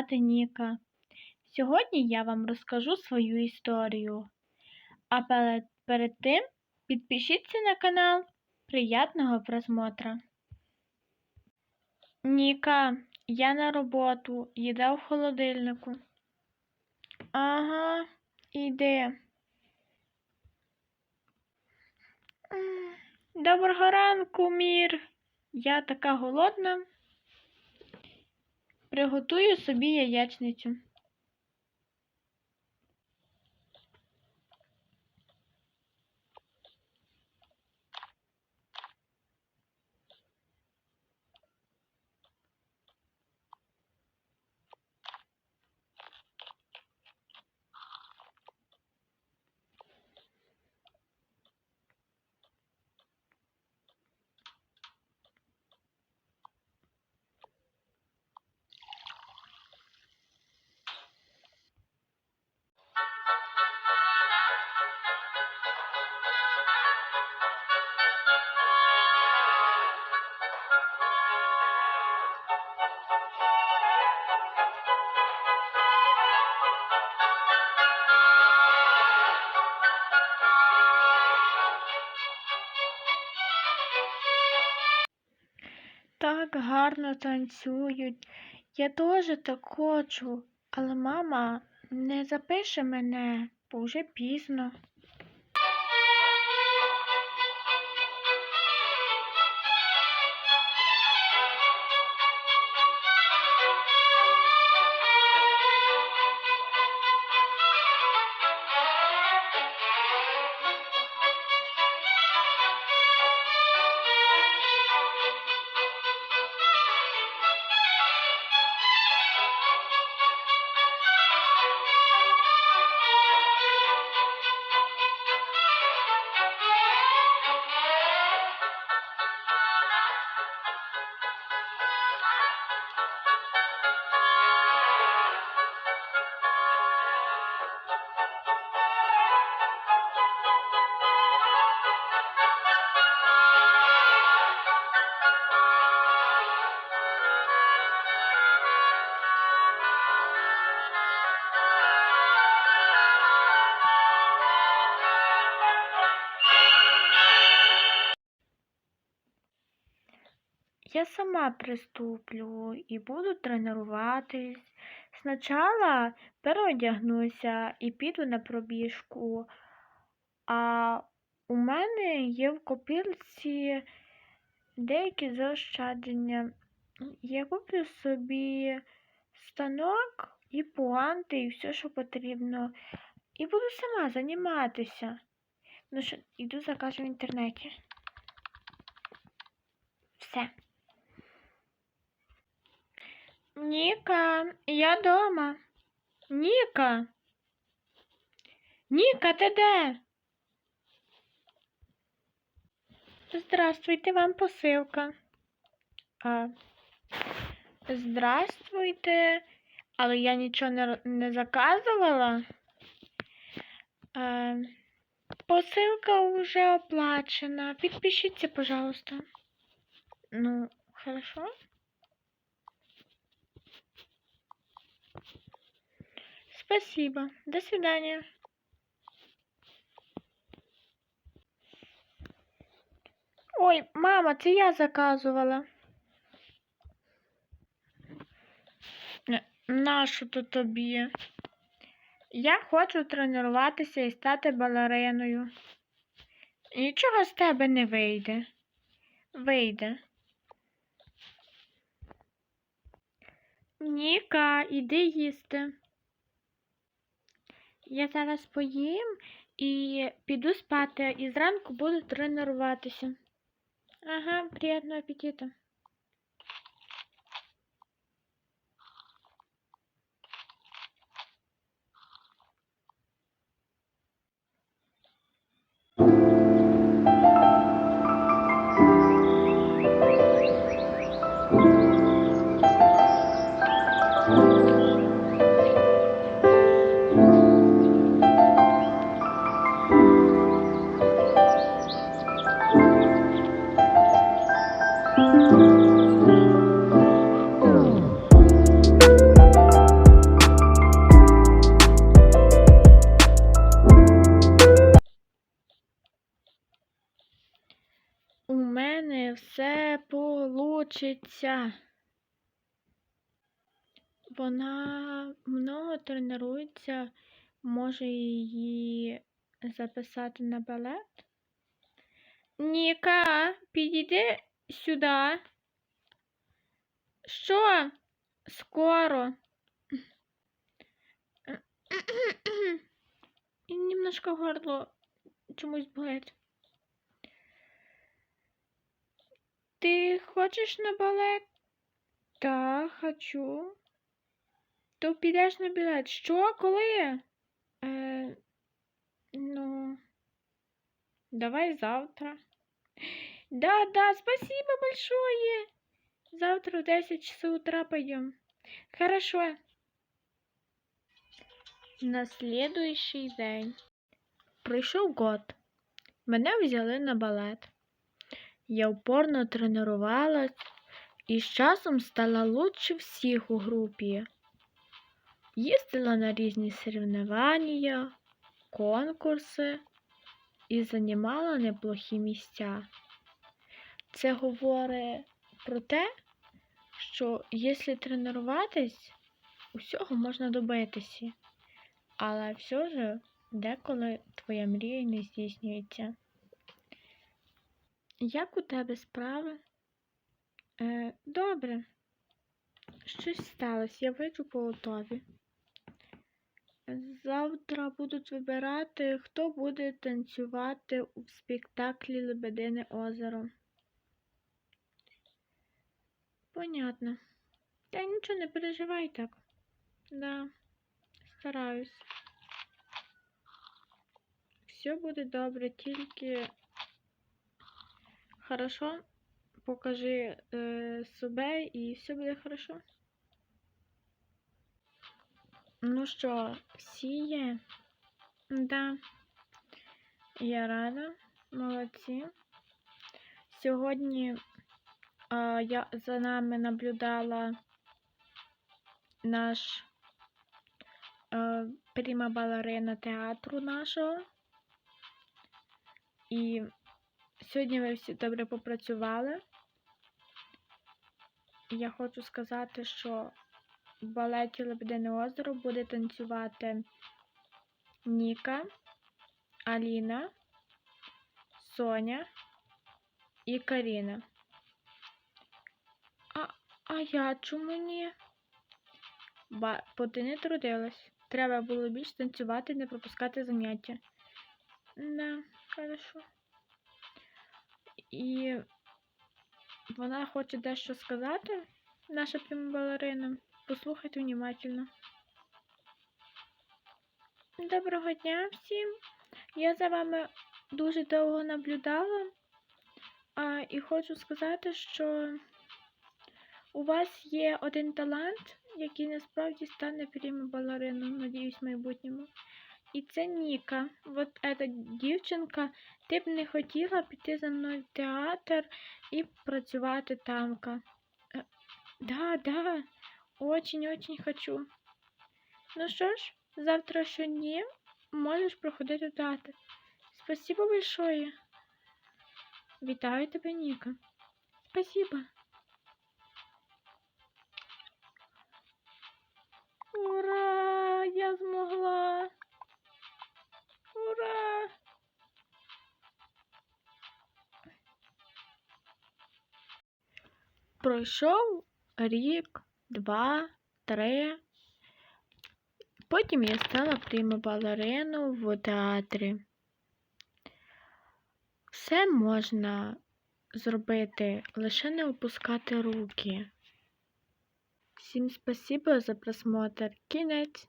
звати Ніка. Сьогодні я вам розкажу свою історію. А перед, тим підпишіться на канал. Приятного просмотра. Ніка, я на роботу. Їда в холодильнику. Ага, іди. Доброго ранку, мір. Я така голодна. Приготую собі яєчницю. Так гарно танцюють. Я теж так хочу, але мама не запише мене, бо вже пізно. Я сама приступлю і буду тренуватись. Спочатку переодягнуся і піду на пробіжку. А у мене є в копілці деякі заощадження. Я куплю собі станок і пуанти, і все, що потрібно. І буду сама займатися. Ну що, іду закажу в інтернеті. Все. Ніка, я дома. Ніка. Ніка, ти де? Здравствуйте, вам посилка. А, здравствуйте. Але я нічого не, не заказувала. А, посилка вже оплачена. Підпишіться, пожалуйста. Ну, хорошо. Спасибо. До свидания. Ой, мама, це я заказувала. Нащо то тобі? Я хочу тренуватися і стати балериною. Нічого з тебе не вийде. Вийде. Ніка, іди їсти. Я зараз поїм і піду спати, і зранку буду тренуватися. Ага, приятного аппетита. Учиться. Вона много тренується, може її записати на балет? Ніка, підійди сюди. Що? Скоро. І немножко горло чомусь болить. Ти хочеш на балет? Так, хочу. То підеш на балет. Що? Коли? Е, ну, давай завтра. Да, да, спасибо большое. Завтра в 10 часов утра пойдем. Хорошо. На следующий день. Пройшов год. Мене взяли на балет. Я упорно тренувалась і з часом стала лучше всіх у групі. Їздила на різні соревнування, конкурси і займала неплохі місця. Це говорить про те, що якщо тренуватись, усього можна добитися. Але все ж деколи твоя мрія не здійснюється. Як у тебе справи? Е, добре. Щось сталося, я вийду по готові. Завтра будуть вибирати, хто буде танцювати у спектаклі Лебедине озеро. Понятно. Та нічого не переживай так. Да, стараюсь. Все буде добре, тільки хорошо. Покажи е, себе і все буде хорошо. Ну що, всі є? Да. Я рада. Молодці. Сьогодні а, я за нами наблюдала наш а, прима балерина театру нашого. І сьогодні ви всі добре попрацювали. Я хочу сказати, що в балеті Лебедине озеро буде танцювати Ніка, Аліна, Соня і Каріна. А, а я чому ні? Ба, бо ти не трудилась. Треба було більш танцювати і не пропускати заняття. Да, хорошо. І вона хоче дещо сказати, наша пряма балерина. Послухайте внимательно. Доброго дня всім. Я за вами дуже довго наблюдала. А, і хочу сказати, що у вас є один талант, який насправді стане прямо балериною, надіюсь, в майбутньому. І це Ніка. От ця дівчинка, ти б не хотіла піти за мною в театр і працювати тамка. Е, Да, да, очень-очень хочу. Ну що ж, завтра щодня можеш проходити в театр. Спасибо большое. Вітаю тебе, Ніка. Спасибо. Пройшов рік, два, три. Потім я стала прямо балерину в театрі. Все можна зробити, лише не опускати руки. Всім спасибо за просмотр. Кінець.